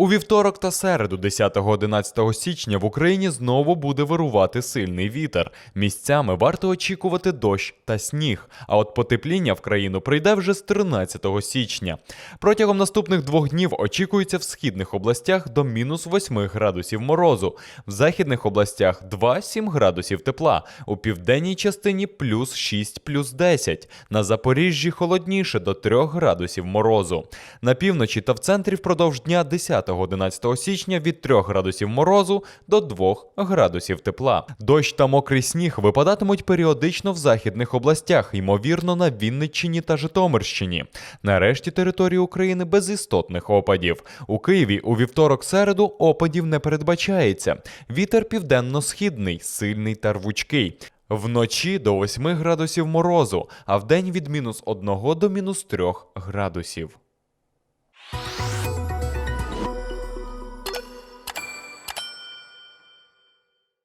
У вівторок та середу, 10-11 січня, в Україні знову буде вирувати сильний вітер. Місцями варто очікувати дощ та сніг. А от потепління в країну прийде вже з 13 січня. Протягом наступних двох днів очікується в східних областях до мінус 8 градусів морозу, в західних областях 2-7 градусів тепла, у південній частині плюс 6 плюс 10, на Запоріжжі холодніше до 3 градусів морозу. На півночі та в центрі впродовж дня 10-11 січня від 3 градусів морозу до 2 градусів тепла. Дощ та мокрий сніг випадатимуть періодично в західних областях, ймовірно, на Вінниччині та Житомирщині. Нарешті території України без істотних опадів. У Києві у вівторок-середу опадів не передбачається. Вітер південно-східний, сильний та рвучкий. Вночі до 8 градусів морозу, а вдень від мінус 1 до мінус 3 градусів.